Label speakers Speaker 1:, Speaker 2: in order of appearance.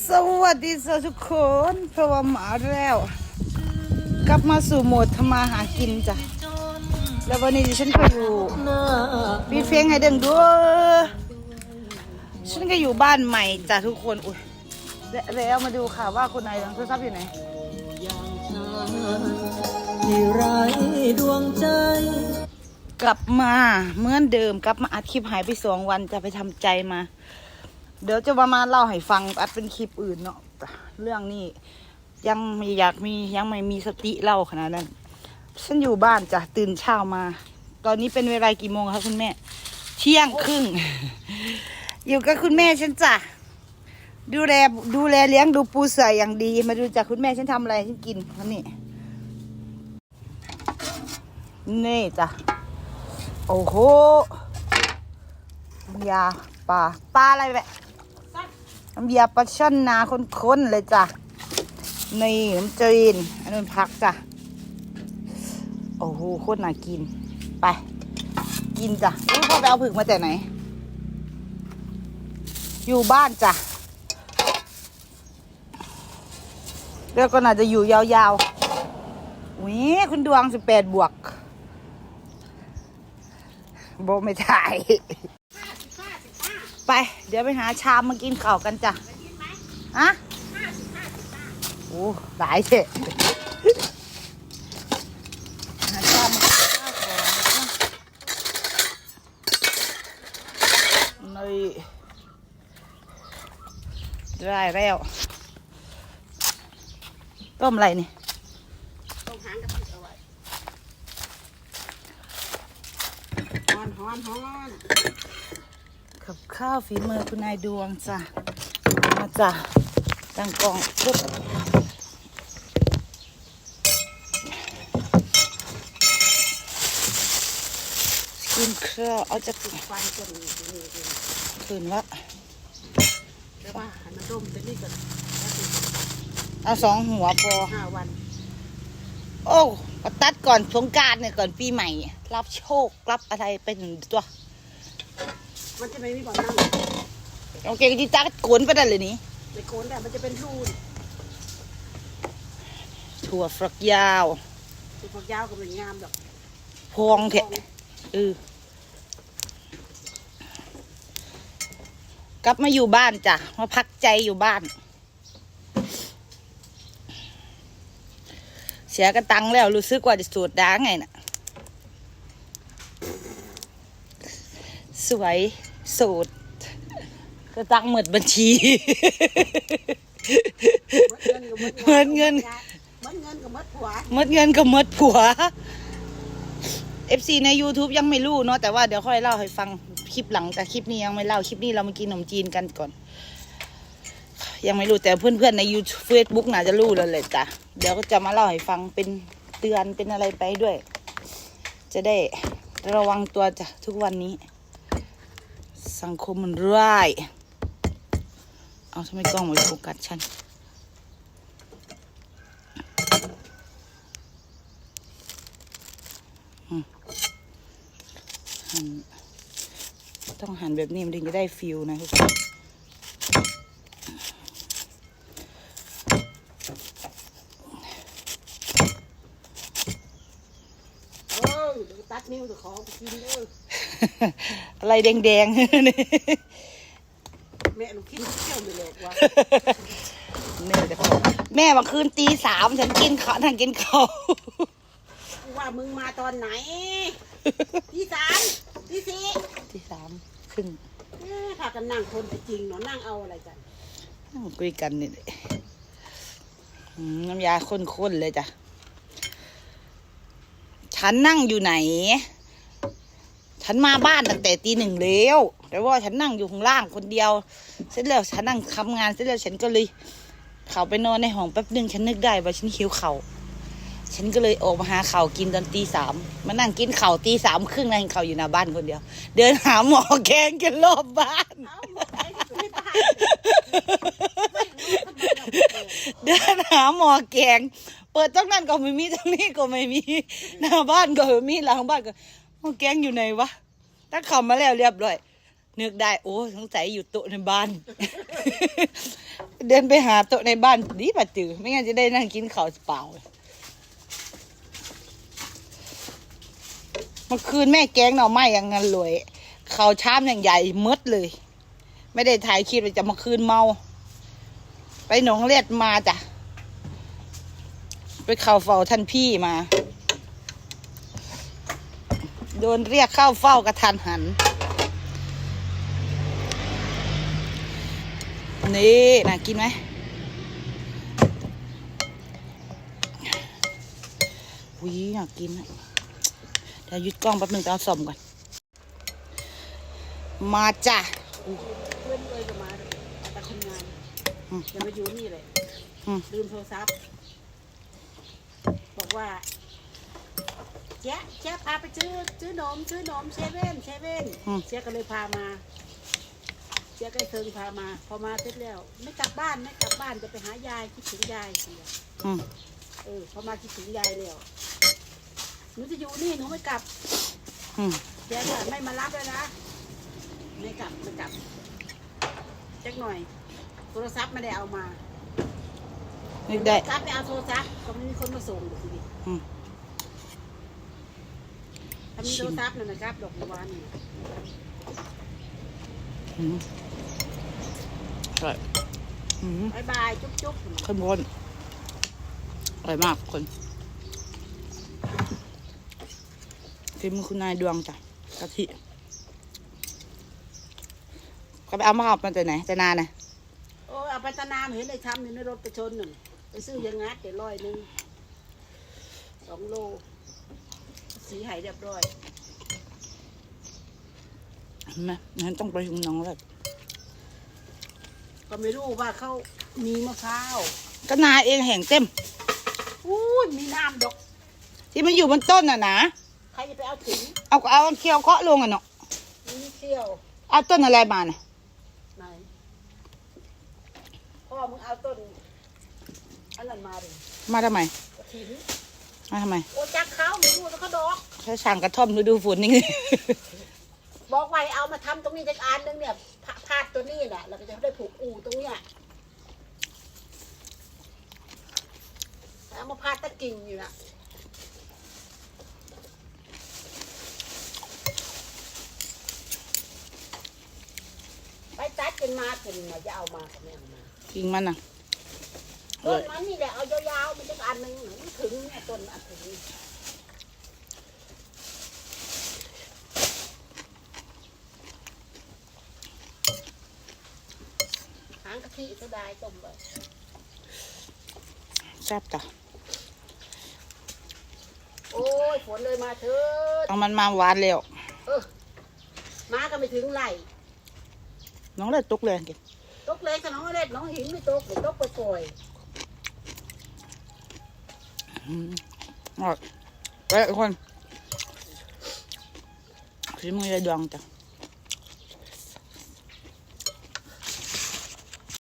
Speaker 1: สวัสดีสทุกคนเพราะว่ามาแล้ว กลับมาสู่โหมดทำมาหากินจ้ะ แล้ววันนี้ดิฉันก็อยู่ปีเฟียงให้เดิงด้วยฉันก็อยู่บ้านใหม่จ้ะทุกคนอุ้ยและแล้วมาดูค่ะว่าคุณนายดังโทรศัพท์อยู่ไหน
Speaker 2: ที่ไร้ดวงใจ
Speaker 1: กลับมาเหมือนเดิมกลับมาอัดคลิปหายไปสองวันจะไปทำใจมา เดี๋ยวจะมามาณเล่าให้ฟังอัดเป็นคลิปอื่นเนาะเรื่องนี้ยังไม่อยากมียังไม่มีสติเล่าขนาดนั้น ฉันอยู่บ้านจ้ะตื่นเช้ามา ตอนนี้เป็นเวลากี่โมงคะคุณแม่ เที่ยงครึ่ง อยู่กับคุณแม่ฉันจ้ะดูแลดูแลเลี้ยงดูปูเสืออย่างดี มาดูจากคุณแม่ฉันทำอะไรฉันกินวันนี้นี่จ้ะโอ้โหยาปลาปลาอะไรแบบ น้ำยาปลาช่อนนาข้นๆเลยจ้ะนี่น้ำจีนอันนั้นผักจ้ะโอ้โหโคตรน่ากิน ไป กินจ้ะพ่อไปเอาผึ่งมาจากไหน อยู่บ้านจ้ะแล้วก็น่าจะอยู่ยาวๆอุ้ยคุณดวงสิบแปดบวกโบไม่ถ่าย ไป เดี๋ยวไปหาชามมากินข้าวกันจ้ะอะโอ้หลายเช่หาชามมากินข้าวก่อนนี่ได้แล้ว ต้มอะไรนี่
Speaker 3: ต้องหางกระติกเอาไว้ฮอนฮอนฮอน
Speaker 1: กับข้าวฝีมือคุณนายดวงจ้ะมาจ้ะตั้งกล่องปุ๊บกินข้าวเอาจาก
Speaker 3: ไฟจะมีนี่นี่
Speaker 1: คืนละ
Speaker 3: แล้วว่าให้มันร่มเป็นนี่ก่อน
Speaker 1: เอาสองหัวพอ
Speaker 3: ห้าวัน
Speaker 1: โอ้ก็ตัดก่อนสงกรารเนี่ยก่อนปีใหม่ รับโชครับอะไรไปหนึ่งตัว
Speaker 3: มันจะไม่มีบ่อนนั่ง
Speaker 1: โอเคที่จักโกนไปได้เลยนี่
Speaker 3: ในโคนแต่มันจะเป็นรูน
Speaker 1: ถั่วฝักยาว
Speaker 3: ตัวฝักยาวก็เป็นงามดอก
Speaker 1: พองเถอะเออกลับมาอยู่บ้านจ้ะมาพักใจอยู่บ้าน เสียกระตังแล้วรู้สึกว่าจะสูดด้าไงน่ะ สวย สูดกระตังหมดบัญชี
Speaker 3: เงินก็หมด
Speaker 1: เงินเงิน
Speaker 3: หมดเงินก็หมดผัว
Speaker 1: หมดเงินก็หมดผัว FC ใน YouTube ยังไม่รู้เนาะแต่ว่าเดี๋ยวค่อยเล่าให้ฟังคลิปหลังแต่คลิปนี้ยังไม่เล่าคลิปนี้เรามากินขนมจีนกันก่อน ยังไม่รู้แต่เพื่อนๆใน YouTube Facebook น่าจะรู้แล้วเลยจ้ะเดี๋ยวก็จะมาเล่าให้ฟังเป็นเตือนเป็นอะไรไปด้วย จะได้ระวังตัวจ้ะทุกวันนี้ สังคมมันร้ายเอาทำไมกล้องไม่โฟกัสฉันหันต้องหันแบบนี้มันถึงจะได้ฟิลนะทุกคน
Speaker 3: ตัดนิ้วจะขอไปกินเด้อ
Speaker 1: อะไรแดงๆนี่
Speaker 3: แม่ลูกคิดเที่ยวไม่เลิกว่ะ
Speaker 1: นี่เดี๋ยวก่อนแม่มาคืนตีสามฉันกินข้าวนั่งกินข้าว
Speaker 3: กูว่ามึงมาตอนไหนที่สามที่สี่
Speaker 1: ตีสามครึ่ง
Speaker 3: เอ๊ะพากันนั่งคนไปจริงเนาะนั่งเอาอะไรกัน
Speaker 1: นั่งคุยกันนี่แหละอืมน้ำยาข้นๆเลยจ้ะฉันนั่งอยู่ไหน ฉันมาบ้านตั้งแต่ตีหนึ่งแล้ว แต่ว่าฉันนั่งอยู่ข้างล่างคนเดียว เสร็จแล้วฉันนั่งทำงานเสร็จแล้วฉันก็เลย เข้าไปนอนในห้องแป๊บหนึ่งฉันนึกได้ว่าฉันหิวเข่าวฉันก็เลยออกมาหาข่าวกินตอนตีสามมานั่งกินข่าวตีสามครึ่งนั่งข่าวอยู่หน้าบ้านคนเดียว เดินหาหมอแกงกันรอบบ้าน
Speaker 3: เอ้าหมดไอ้ที่ไม่ตายไม่รู้ทำไมเราไม่เปิด
Speaker 1: เดินหาหมอแกง เปิดตั้งนั้นก็ไม่มีตั้งนี้ก็ไม่มีหน้าบ้านก็ไม่มีหลังบ้านก็ หมอแกงอยู่ไหนวะตั้งคำมาแล้วเรียบร้อยนึกได้โอ้สงสัยอยู่โต๊ะในบ้าน เดินไปหาโต๊ะในบ้านดีป่ะจือไม่งั้นจะได้นั่งกินข้าวเปล่าเมื่อคืนแม่แกงหน่อไม้อย่างงั้นเลยข้าวชามอย่างใหญ่หมดเลย ไม่ได้ถ่ายคลิปเลยจะมาคืนเมา ไปหนองเลียดมาจ้ะไปเข้าเฝ้าท่านพี่มา โดนเรียกเข้าเฝ้ากระทันหัน นี่น่ากินไหมวิอยากกินอะเดี๋ยวหยุดกล้องแป๊บหนึงจะเอาส่อมก่อน มาจ้ะ
Speaker 3: เพื่อนเลยจะมาแต่คนงาน
Speaker 1: อืม
Speaker 3: อย่ามาอยู่นี่เลย
Speaker 1: อืม
Speaker 3: ลืมโทรศัพท์บอกว่า เจ๊เจ๊พาไปซื้อซื้อนมซื้อนมเซเว่นเซเว่น
Speaker 1: อืม
Speaker 3: เจ๊ก็เลยพามา เจ๊ก็เลยเทิงพามา พอมาเสร็จแล้ว ไม่กลับบ้านไม่กลับบ้านจะไปหายายคิดถึงยายเสีย
Speaker 1: อืม
Speaker 3: เออพอมาคิดถึงยายแล้วหนูจะอยู่นี่หนูไม่กลับ
Speaker 1: อืม
Speaker 3: เจ๊ก็ไม่มารับเลยนะไม่กลับไม่กลับจักหน่อย โทรศัพท์ไม่ได้เอามา
Speaker 1: นึกได้
Speaker 3: กลับไปเอาโทรศัพท์ก็ไม่มีคนมาส่งดูสิ
Speaker 1: อืม
Speaker 3: ถ้า มีโทรศัพท์นั่นนะครับดอกบัวนี่
Speaker 1: อืมอร่อยอืม
Speaker 3: บายบายจุ๊บจุ๊บ
Speaker 1: เข้มข้นอร่อยมากคนฝีมือคุณนายดวงจ้ะกะทิก็ไปเอามาเอามาจากไหนจากนาเนี่ย
Speaker 3: โอ้เอาไปตะนามเห็นไอ้ทำอยู่ในรถไปชนหนึ่งไปซื้อยังงัดเดี๋ยวร้อยหนึ่งสองโล สีหายเรียบร้อย
Speaker 1: เห็นไหมงั้นต้องไปถึงน้องแล้ว
Speaker 3: ก็ไม่รู้ว่าเขามีมะพร้าว
Speaker 1: ก็นาเองแห่งเต็ม
Speaker 3: อู้ยมีน้ำดอก
Speaker 1: ที่มันอยู่บนต้นน่ะนะ
Speaker 3: ใครจะไปเอาถึง
Speaker 1: เอาก็เอาเคียวเคาะลงอะเนาะ
Speaker 3: มีเที่ยว
Speaker 1: เอาต้นอะไรมาเนี่ย
Speaker 3: ไหนพ่อมึงเอาต้นอันนั้นมาดิ
Speaker 1: มาทำไม
Speaker 3: กระถิ่น
Speaker 1: มาทำไม
Speaker 3: โอ้จักเขาไม่รู้แล้วเขาดอก
Speaker 1: แค่ช่างกระท่อมฤดูฝนนี่
Speaker 3: บอกไว้เอามาทำตรงนี้จักอันหนึงเนี่ยพาพาดตัวนี้แหละเราก็จะได้ผูกอู่ตรงเนี้ยเอามาพาดตะกิ่งอยู่นะไปตัดกันมาจนมาจะเอามาก็ไม่เอามา
Speaker 1: กิ่งมันน่ะ
Speaker 3: ต้นมันนี่แหละเอายาวๆมันจักอันหนึงมันถึงเนี่ยต้นอันถึงนี่หางกะทิก็ได้ต้มไป
Speaker 1: แซ่บจ้ะ
Speaker 3: โอ้ยฝนเลยมาเถิด
Speaker 1: เอามันมาหวานแล้ว
Speaker 3: เออมาก็ไม่ถึงไหล
Speaker 1: น้องเลยตุกเลยกิน
Speaker 3: ตกเล็กกับน้องเล็กน้องหินไม่ตกไม่ตกปล่อย
Speaker 1: อืม อร่อยไปทุกคนฝีมือยายดวงจ้ะ